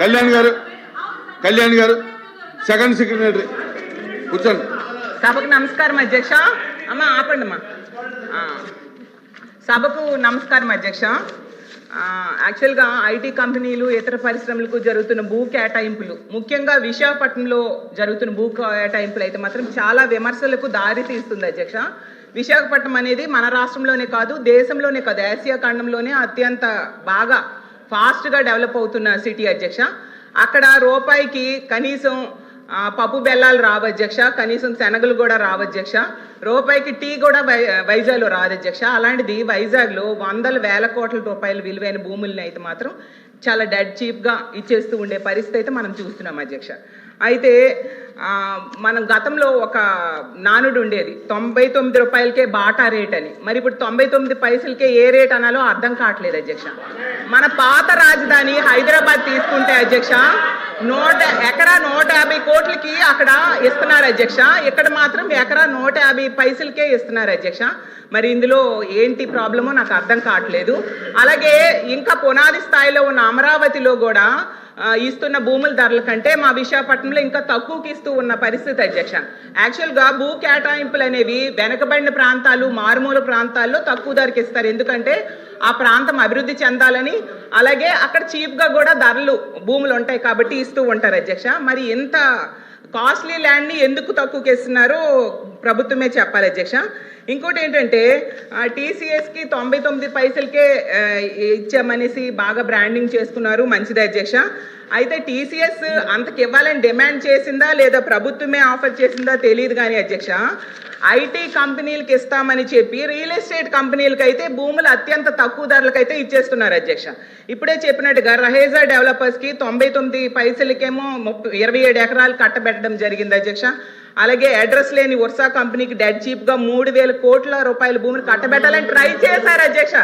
కళ్యాణ్ గారు కళ్యాణ్ గారు second secretary. కూర్చోండి. సభకు నమస్కారం అధ్యక్ష. అమ్మ ఆపండి అమ్మా. సభకు నమస్కారం అధ్యక్ష. యాక్చువల్గా ఐటీ కంపెనీలు ఇతర పరిశ్రమలకు జరుగుతున్న భూ కేటాయింపులు ముఖ్యంగా విశాఖపట్నంలో జరుగుతున్న భూ కేటాయింపులు అయితే మాత్రం చాలా విమర్శలకు దారి తీస్తుంది అధ్యక్ష. విశాఖపట్నం అనేది మన రాష్ట్రంలోనే కాదు దేశంలోనే కాదు ఆసియా ఖండంలోనే అత్యంత బాగా ఫాస్ట్గా డెవలప్ అవుతున్న సిటీ అధ్యక్ష. అక్కడ రూపాయికి కనీసం పప్పు బెల్లాలు రావు అధ్యక్ష. కనీసం శనగలు కూడా రావు అధ్యక్ష. రూపాయికి టీ కూడా వై వైజాగ్లో రాదు అధ్యక్ష. అలాంటిది వైజాగ్లో వందల వేల కోట్ల రూపాయల విలువైన భూముల్ని అయితే మాత్రం చాలా డెడ్ చీప్గా ఇచ్చేస్తూ ఉండే పరిస్థితి అయితే మనం చూస్తున్నాం అధ్యక్ష. అయితే మనం గతంలో ఒక నానుడు ఉండేది. తొంభై తొమ్మిది రూపాయలకే బాటా రేట్ అని. మరి ఇప్పుడు తొంభై తొమ్మిది పైసలకే ఏ రేట్ అనాలో అర్థం కావట్లేదు అధ్యక్ష. మన పాత రాజధాని హైదరాబాద్ తీసుకుంటే అధ్యక్ష నూట ఎకరా నూట యాభై కోట్లకి అక్కడ ఇస్తున్నారు అధ్యక్ష. ఇక్కడ మాత్రం ఎకరా నూట యాభై పైసలకే ఇస్తున్నారు అధ్యక్ష. మరి ఇందులో ఏంటి ప్రాబ్లమో నాకు అర్థం కావట్లేదు. అలాగే ఇంకా పునాది స్థాయిలో ఉన్న అమరావతిలో కూడా ఇస్తున్న భూముల ధరల కంటే మా విశాఖపట్నంలో ఇంకా తక్కువకి ఇస్తూ ఉన్న పరిస్థితి అధ్యక్ష. యాక్చువల్గా భూ కేటాయింపులు అనేవి వెనకబడిన ప్రాంతాలు మారుమూల ప్రాంతాల్లో తక్కువ ధరకి ఇస్తారు. ఎందుకంటే ఆ ప్రాంతం అభివృద్ధి చెందాలని అలాగే అక్కడ చీప్గా కూడా ధరలు భూములు ఉంటాయి కాబట్టి ఇస్తూ ఉంటారు అధ్యక్ష. మరి ఇంత కాస్ట్లీ ల్యాండ్ని ఎందుకు తక్కువకి ఇస్తున్నారో ప్రభుత్వమే చెప్పాలి అధ్యక్ష. ఇంకోటి ఏంటంటే టీసీఎస్కి తొంభై తొమ్మిది పైసలకే ఇచ్చామనేసి బాగా బ్రాండింగ్ చేసుకున్నారు మంచిది అధ్యక్ష. అయితే టీసీఎస్ అంతకి ఇవ్వాలని డిమాండ్ చేసిందా లేదా ప్రభుత్వమే ఆఫర్ చేసిందా తెలియదు కానీ అధ్యక్ష ఐటీ కంపెనీలకు ఇస్తామని చెప్పి రియల్ ఎస్టేట్ కంపెనీలకు అయితే భూములు అత్యంత తక్కువ ధరలకు అయితే ఇచ్చేస్తున్నారు అధ్యక్ష. ఇప్పుడే చెప్పినట్టుగా రహేజా డెవలపర్స్కి తొంభై తొమ్మిది పైసలకేమో ముప్పై ఇరవై ఏడు ఎకరాలు కట్టబెట్టడం జరిగింది అధ్యక్ష. అలాగే అడ్రస్ లేని వర్షా కంపెనీకి డెడ్ చీప్గా మూడు వేల కోట్ల రూపాయల భూమిని కట్టబెట్టాలని ట్రై చేశారు అధ్యక్ష.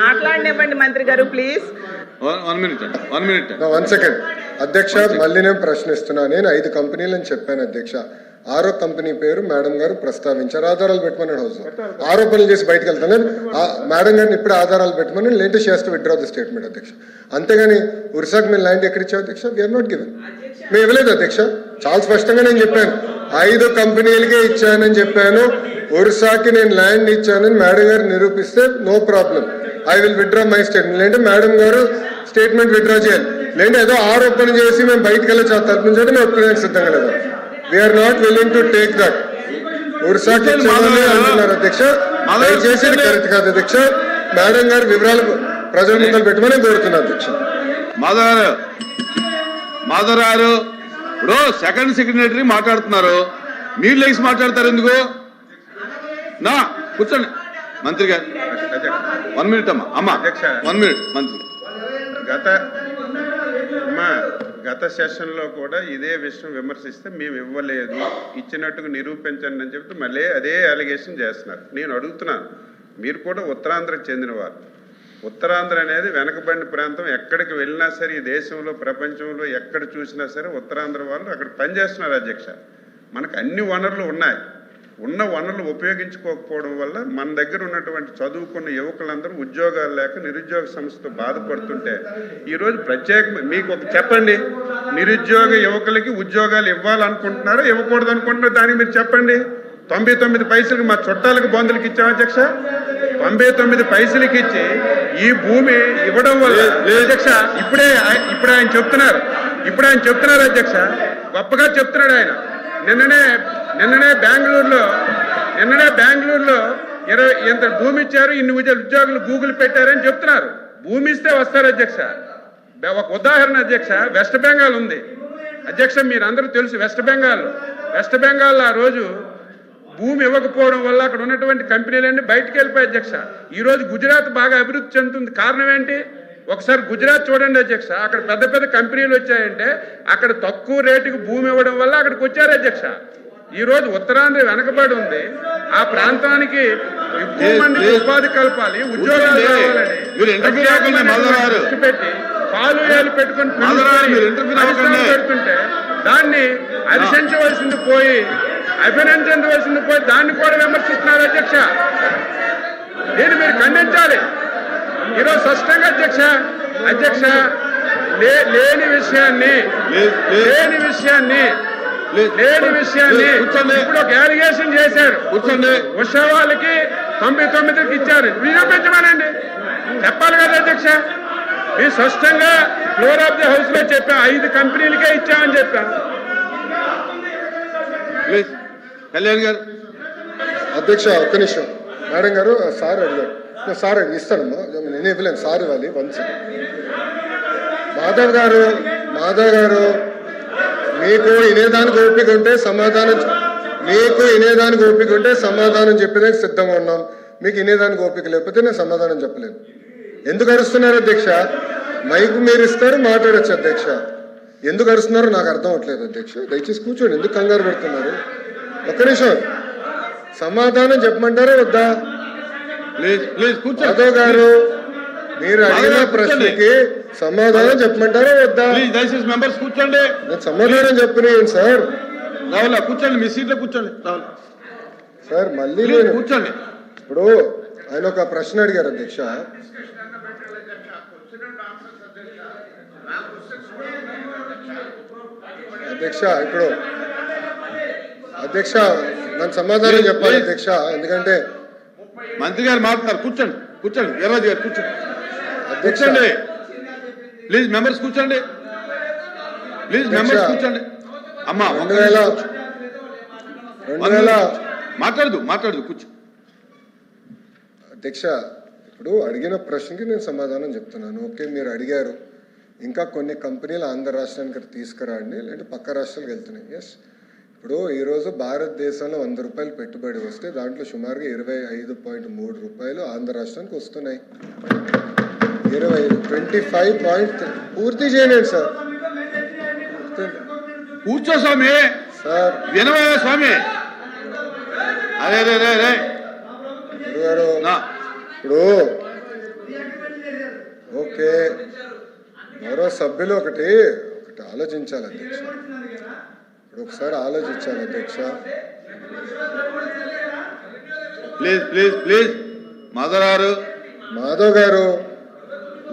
మాట్లాడినివ్వండి మంత్రి గారు ప్లీజ్ వన్ వన్ మినిట్ అండి వన్ మినిట్ వన్ సెకండ్ అధ్యక్ష మళ్ళీ నేను ప్రశ్నిస్తున్నా. నేను ఐదు కంపెనీలని చెప్పాను అధ్యక్ష. ఆరో కంపెనీ పేరు మేడం గారు ప్రస్తావించారు. ఆధారాలు పెట్టమన్నాడు హౌస్. ఆరోపణలు చేసి బయటకు వెళ్తాను. మేడం గారిని ఇప్పుడు ఆధారాలు పెట్టమని లేటెస్ట్ చేస్తూ విత్డ్రా ది స్టేట్మెంట్ అధ్యక్ష. అంతేగాని ఉరిసాక్ మీరు ల్యాండ్ ఎక్కడ ఇచ్చావు అధ్యక్ష? వీఆర్ నాట్ గివెన్ మేము ఇవ్వలేదు అధ్యక్ష. చాలా స్పష్టంగా నేను చెప్పాను. ఐదు కంపెనీలకే ఇచ్చానని చెప్పాను. ఒరిస్సాకి నేను ల్యాండ్ ఇచ్చానని మేడం గారు నిరూపిస్తే no problem. I will withdraw my statement. లేదంటే మేడం గారు స్టేట్మెంట్ విత్డ్రా చేయాలి. లేదంటే ఏదో ఆరోపణ చేసి మేము బయటకు వెళ్ళి తలపించడం మేము ఒప్పుకోవడానికి సిద్ధంగా లేదు we are not willing to take that ఒరిస్సాకి ఇచ్చానని అంటున్నారు అధ్యక్ష. దయచేసి కరెక్ట్ కాదు అధ్యక్ష. మేడం గారు వివరాలు ప్రజల ముందర పెట్టమని కోరుతున్నా అధ్యక్ష. మాధవ్ మాధవ్ ఇప్పుడు సెకండ్ సెక్రటరీ మాట్లాడుతున్నారు. మీరు లేచి మాట్లాడతారు ఎందుకు? నా కూర్చోండి. మంత్రి గారు వన్ మినిట్ అమ్మా అమ్మా. వన్ మినిట్ మంత్రి. గత అమ్మా గత సెషన్లో కూడా ఇదే విషయం విమర్శిస్తే మేము ఇవ్వలేదు. ఇచ్చినట్టుగా నిరూపించండి అని చెప్తే మళ్ళీ అదే అలిగేషన్ చేస్తున్నారు. నేను అడుగుతున్నాను. మీరు కూడా ఉత్తరాంధ్రకు చెందినవారు. ఉత్తరాంధ్ర అనేది వెనకబడిన ప్రాంతం. ఎక్కడికి వెళ్ళినా సరే ఈ దేశంలో ప్రపంచంలో ఎక్కడ చూసినా సరే ఉత్తరాంధ్ర వాళ్ళు అక్కడ పనిచేస్తున్నారు అధ్యక్ష. మనకు అన్ని వనరులు ఉన్నాయి. ఉన్న వనరులు ఉపయోగించుకోకపోవడం వల్ల మన దగ్గర ఉన్నటువంటి చదువుకున్న యువకులందరూ ఉద్యోగాలు లేక నిరుద్యోగ సమస్యతో బాధపడుతుంటే ఈరోజు ప్రత్యేక మీకు ఒక చెప్పండి. నిరుద్యోగ యువకులకి ఉద్యోగాలు ఇవ్వాలనుకుంటున్నారా? ఇవ్వకూడదు అనుకుంటున్నారా దానికి మీరు చెప్పండి. తొంభై తొమ్మిది పైసలకు మా చుట్టాలకు బంధువులకి ఇచ్చాం అధ్యక్ష. తొంభై తొమ్మిది పైసలకి ఇచ్చి ఈ భూమి ఇవ్వడం వల్ల అధ్యక్ష ఇప్పుడే ఇప్పుడు ఆయన చెప్తున్నారు. ఇప్పుడు ఆయన చెప్తున్నారు అధ్యక్ష. గొప్పగా చెప్తున్నాడు ఆయన. నిన్ననే నిన్ననే బెంగళూరులో నిన్ననే బెంగళూరులో ఇరవై ఇంత భూమి ఇచ్చారు ఇన్ని ఉద్య- ఉద్యోగులు గూగుల్ పెట్టారని చెప్తున్నారు. భూమి ఇస్తే వస్తారు అధ్యక్ష. ఒక ఉదాహరణ అధ్యక్ష వెస్ట్ బెంగాల్ ఉంది. అధ్యక్ష మీరు అందరూ తెలుసు వెస్ట్ బెంగాల్. వెస్ట్ బెంగాల్ ఆ రోజు భూమి ఇవ్వకపోవడం వల్ల అక్కడ ఉన్నటువంటి కంపెనీలన్నీ బయటకు వెళ్ళిపోయాయి అధ్యక్ష. ఈ రోజు గుజరాత్ బాగా అభివృద్ధి చెందుతుంది. కారణం ఏంటి? ఒకసారి గుజరాత్ చూడండి అధ్యక్ష. అక్కడ పెద్ద పెద్ద కంపెనీలు వచ్చాయంటే అక్కడ తక్కువ రేటుకి భూమి ఇవ్వడం వల్ల అక్కడికి వచ్చారు అధ్యక్ష. ఈ రోజు ఉత్తరాంధ్ర వెనకబడి ఉంది. ఆ ప్రాంతానికి ఎక్కువ మందికి ఉపాధి కల్పాలి ఉద్యోగాలు కావాలని. దృష్టి పెట్టి వేలు పెట్టుకొని. పెడుతుంటే దాన్ని హర్షించవలసింది పోయి అభినందించవలసింది పోయి దాన్ని కూడా విమర్శిస్తున్నారు అధ్యక్ష. దీన్ని మీరు ఖండించాలి. ఈరోజు స్పష్టంగా అధ్యక్ష అధ్యక్ష లేని విషయాన్ని. లేని విషయాన్ని. లేని విషయాన్ని. ఇప్పుడు ఒక అలిగేషన్ చేశారు. కూర్చోండి. ఉషా వాళ్ళకి తొంభై తొమ్మిదికి ఇచ్చారు. నిరూపించమనండి. చెప్పాలి కదా అధ్యక్ష. మీరు స్పష్టంగా ఫ్లోర్ ఆఫ్ ది హౌస్లో చెప్పా ఐదు కంపెనీలకే ఇచ్చామని చెప్పా ప్లీజ్ కళ్యాణ్ గారు. అధ్యక్ష ఒక్క నిమిషం. మేడం గారు సార్ అడిగారు. నేను సార్ అడిగి ఇస్తానమ్మా నేను ఇవ్వలేను. సార్ ఇవ్వాలి. వన్స్ మాధవ్ గారు మాధవ్ గారు మీకు వినేదానికి ఓపిక ఉంటే సమాధానం మీకు వినేదానికి ఓపిక ఉంటే సమాధానం చెప్పేదానికి సిద్ధంగా ఉన్నాం. మీకు వినేదానికి ఓపిక లేకపోతే నేను సమాధానం చెప్పలేను. ఎందుకు అరుస్తున్నారు అధ్యక్ష? మైక్ మీరు ఇస్తారు మాట్లాడచ్చు అధ్యక్ష. ఎందుకు అరుస్తున్నారో? నాకు అర్థం అవట్లేదు అధ్యక్ష. దయచేసి కూర్చోండి. ఎందుకు కంగారు పెడుతున్నారు? ఒక్క నిమిషం. సమాధానం చెప్పమంటారా వద్దా? ప్లీజ్ ప్లీజ్ కూర్చోండి. మాధవ్ గారు మీరు అడిగిన ప్రశ్నకి సమాధానం చెప్పమంటారా వద్దా? దయచేసి మెంబర్స్ కూర్చోండి. నేను సమాధానం చెప్పినాను సార్. రావులా కూర్చోండి మీ సీట్లో కూర్చోండి. రావుల. సార్ మళ్ళీ కూర్చోండి. ఇప్పుడు ఆయన ఒక ప్రశ్న అడిగారు అధ్యక్ష. అధ్యక్ష ఇప్పుడు అధ్యక్ష నన్ను సమాధానం చెప్పాలి అధ్యక్ష ఎందుకంటే మంత్రి గారు మాట్లాడతారు కూర్చోండి కూర్చోండి వీర్రాజు గారు కూర్చోండి. అధ్యక్ష. కూర్చోండి. ప్లీజ్ మెంబర్స్ కూర్చోండి. Please members. కూర్చోండి. అమ్మా మాట్లాడదు మాట్లాడదు కూర్చో. అధ్యక్ష ఇప్పుడు అడిగిన ప్రశ్నకి నేను సమాధానం చెప్తున్నాను. ఓకే మీరు అడిగారు. ఇంకా కొన్ని కంపెనీలు ఆంధ్ర రాష్ట్రానికి తీసుకురండి లేదంటే పక్క రాష్ట్రాలకు వెళ్తున్నాయి. ఎస్ ఇప్పుడు ఈరోజు భారతదేశంలో వంద రూపాయలు పెట్టుబడి వస్తే దాంట్లో సుమారుగా ఇరవై ఐదు పాయింట్ మూడు రూపాయలు ఆంధ్ర రాష్ట్రానికి వస్తున్నాయి. ఇరవై ట్వంటీ ఫైవ్ పాయింట్ పూర్తి చేయండి సార్. కూర్చో స్వామి. సార్. వినవయ్య స్వామి. అరే రే రే రే గురుగారు నా. ఇప్పుడు ఓకే. మరో సభ్యులు ఒకటి ఒకటి ఆలోచించాలి అధ్యక్ష. ఇప్పుడు ఒకసారి ఆలోచించాలి అధ్యక్ష. Please please please. మదరారు మాధవ్ గారు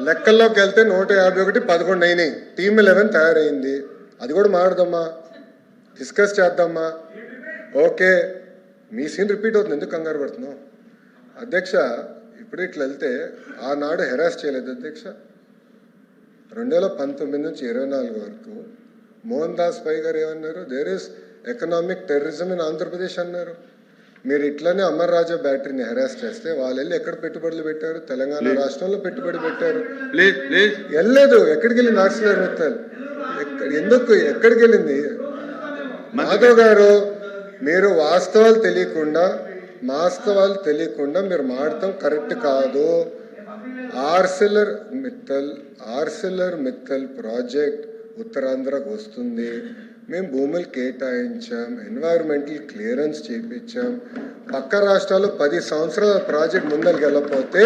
లెక్కల్లోకి వెళ్తే నూట యాభై ఒకటి పదకొండు అయినాయి. టీమ్ ఎలెవెన్ తయారైంది. అది కూడా మాడదమ్మా డిస్కస్ చేద్దామా? ఓకే. మీ సీన్ రిపీట్ అవుతుంది. ఎందుకు కంగారు పడుతున్నావు? అధ్యక్ష ఇప్పుడు ఇట్లా వెళ్తే ఆనాడు హెరాస్ చేయలేదు అధ్యక్ష. రెండు వేల పంతొమ్మిది నుంచి ఇరవై నాలుగు వరకు మోహన్ దాస్ పై గారు ఏమన్నారు? There is economic terrorism in Andhra Pradesh అన్నారు. మీరు ఇట్లనే అమర్ రాజా బ్యాటరీని హెరాస్ చేస్తే వాళ్ళు వెళ్ళి ఎక్కడ పెట్టుబడులు పెట్టారు? తెలంగాణ రాష్ట్రంలో పెట్టుబడి పెట్టారు. వెళ్ళలేదు. ఎక్కడికి వెళ్ళింది ఆక్సిజన్ మిత్తల్? ఎందుకు ఎక్కడికి వెళ్ళింది? మాధవ్ గారు మీరు వాస్తవాలు తెలియకుండా వాస్తవాలు తెలియకుండా మీరు మాడటం కరెక్ట్ కాదు. Arcelor Mittal Arcelor Mittal project ఉత్తరాంధ్రకు వస్తుంది. మేము భూములు కేటాయించాం ఎన్వైరన్మెంటల్ క్లియరెన్స్ చేయించాం పక్క రాష్ట్రాలు పది సంవత్సరాల ప్రాజెక్ట్ ముందరికి వెళ్ళకపోతే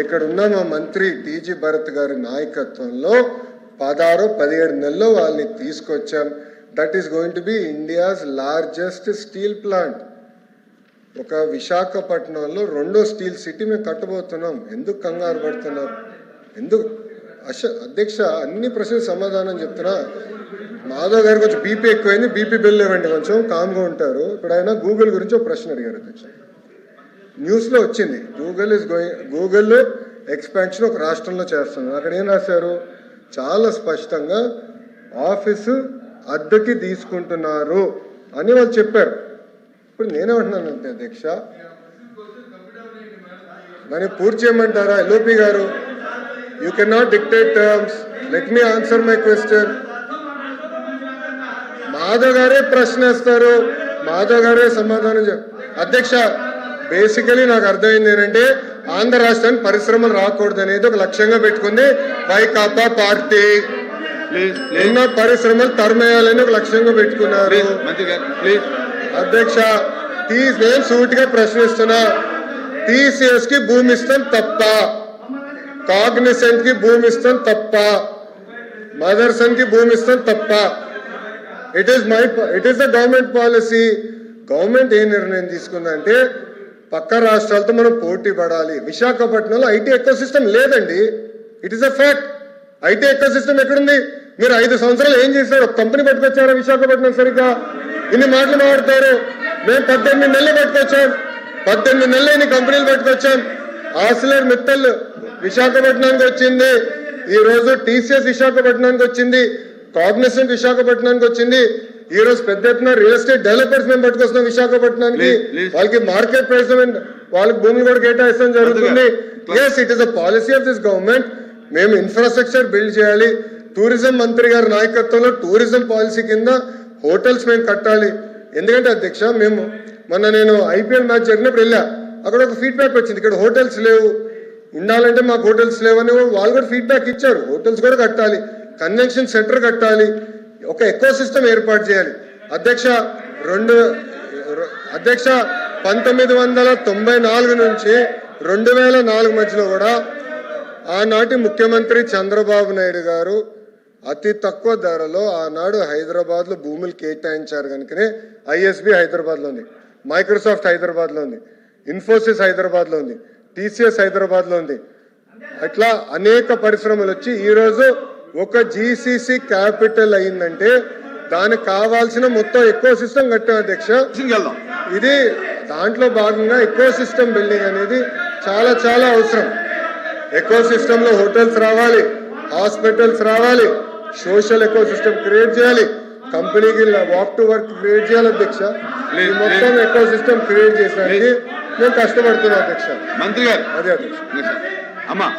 ఇక్కడ ఉన్న మా మంత్రి టీజీ భరత్ గారి నాయకత్వంలో పదహారు పదిహేడు నెలల్లో వాళ్ళని తీసుకొచ్చాం. That is going to be India's largest steel plant ఒక విశాఖపట్నంలో రెండో స్టీల్ సిటీ మేము కట్టబోతున్నాం. ఎందుకు కంగారు పడుతున్నారు? ఎందుకు అశ అధ్యక్ష అన్ని ప్రశ్నలు సమాధానం చెప్తున్నా. మాధవ్ గారు కొంచెం బీపీ ఎక్కువైంది బీపీ బిల్ ఇవ్వండి కొంచెం కామ్గా ఉంటారు. ఇప్పుడు ఆయన గూగుల్ గురించి ఒక ప్రశ్న అడిగారు అధ్యక్ష. న్యూస్లో వచ్చింది Google is going Google expansion ఒక రాష్ట్రంలో చేస్తున్నారు అక్కడ ఏం రాశారు? చాలా స్పష్టంగా ఆఫీసు అద్దెకి తీసుకుంటున్నారు అని వాళ్ళు చెప్పారు. ఇప్పుడు నేనేమంటున్నానంటే అధ్యక్ష దాన్ని పూర్తి చేయమంటారా? ఎల్ఓపి గారు? You can not dictate terms let me answer my question Madhav గారే ప్రశ్న వేస్తారు మాధవ్ గారే సమాధానం అధ్యక్ష బేసికలీ నాకు అర్థమైంది ఏంటంటే ఆంధ్ర రాష్ట్రానికి పరిశ్రమలు రాకూడదు అనేది ఒక లక్ష్యంగా పెట్టుకుంది వైకాపా పార్టీ. ఉన్న పరిశ్రమలు తరిమేయాలని ఒక లక్ష్యంగా పెట్టుకున్నారు. అధ్యక్ష టీ నేను సూటిగా ప్రశ్నిస్తున్నా. టీసీఎస్కి భూమి ఇస్తాం తప్ప. కాగ్నిసెంట్కి భూమి ఇస్తాం తప్ప. మదర్సన్కి భూమి ఇస్తాం తప్ప it is my it is the government policy government ఏ నిర్ణయం తీసుకుందంటే పక్క రాష్ట్రాలతో మనం పోటీ పడాలి. విశాఖపట్నంలో ఐటీ ఎకో సిస్టమ్ లేదండి. It is a fact IT ecosystem ఎక్కడుంది? మీరు ఐదు సంవత్సరాలు ఏం చేశారు? కంపెనీ పట్టుకొచ్చారా విశాఖపట్నం సరిగ్గా? ఇన్ని మాటలు మాట్లాడతారు. మేము పద్దెనిమిది నెలలు పట్టుకొచ్చాం. పద్దెనిమిది నెలలు ఇన్ని కంపెనీలు పట్టుకొచ్చాం. ఆసిలర్ మిత్తల్ విశాఖపట్నానికి వచ్చింది. ఈ రోజు టీసీఎస్ విశాఖపట్నానికి వచ్చింది. కాగ్నిసెంట్ విశాఖపట్నానికి వచ్చింది. ఈ రోజు పెద్ద ఎత్తున రియల్ ఎస్టేట్ డెవలపర్స్ మేము పట్టుకొస్తున్నాం విశాఖపట్నానికి. వాళ్ళకి మార్కెట్ ప్రైస్ వాళ్ళకి భూములు కూడా కేటాయిస్తాం జరుగుతుంది. Yes it is a policy of this government మేము ఇన్ఫ్రాస్ట్రక్చర్ బిల్డ్ చేయాలి. టూరిజం మంత్రి గారి నాయకత్వంలో టూరిజం పాలసీ కింద హోటల్స్ మేము కట్టాలి. ఎందుకంటే అధ్యక్ష మేము మొన్న నేను ఐపీఎల్ మ్యాచ్ జరిగినప్పుడు వెళ్ళా. అక్కడ ఒక ఫీడ్బ్యాక్ వచ్చింది. ఇక్కడ హోటల్స్ లేవు. ఉండాలంటే మాకు హోటల్స్ లేవని వాళ్ళు కూడా ఫీడ్బ్యాక్ ఇచ్చారు. హోటల్స్ కూడా కట్టాలి. కన్వెన్షన్ సెంటర్ కట్టాలి. ఒక ఎకో సిస్టమ్ ఏర్పాటు చేయాలి. అధ్యక్ష రెండు అధ్యక్ష పంతొమ్మిది వందల తొంభై నాలుగు నుంచి రెండు వేల నాలుగు మధ్యలో కూడా ఆనాటి ముఖ్యమంత్రి చంద్రబాబు నాయుడు గారు అతి తక్కువ ధరలో ఆనాడు హైదరాబాద్లో భూములు కేటాయించారు కనుకనే ఐఎస్బి హైదరాబాద్లో ఉంది. మైక్రోసాఫ్ట్ హైదరాబాద్లో ఉంది. ఇన్ఫోసిస్ హైదరాబాద్లో ఉంది. టీసీఎస్ హైదరాబాద్లో ఉంది. అట్లా అనేక పరిశ్రమలు వచ్చి ఈ రోజు ఒక జీసీసీ క్యాపిటల్ అయిందంటే దానికి కావాల్సిన మొత్తం ఎక్కువ సిస్టమ్ కట్టాం అధ్యక్ష. ఇది దాంట్లో భాగంగా ఎకో సిస్టమ్ బిల్డింగ్ అనేది చాలా చాలా అవసరం. ఎకో సిస్టమ్లో హోటల్స్ రావాలి హాస్పిటల్స్ రావాలి సోషల్ ఎకో సిస్టమ్ క్రియేట్ చేయాలి కంపెనీకి వాక్ టు వర్క్ క్రియేట్ చేయాలి అధ్యక్ష. మొత్తం. ఎకో సిస్టమ్ క్రియేట్ చేసడానికి మేము కష్టపడుతున్నాం అధ్యక్ష. మంత్రి గారు. అదే అధ్యక్ష. అమ్మా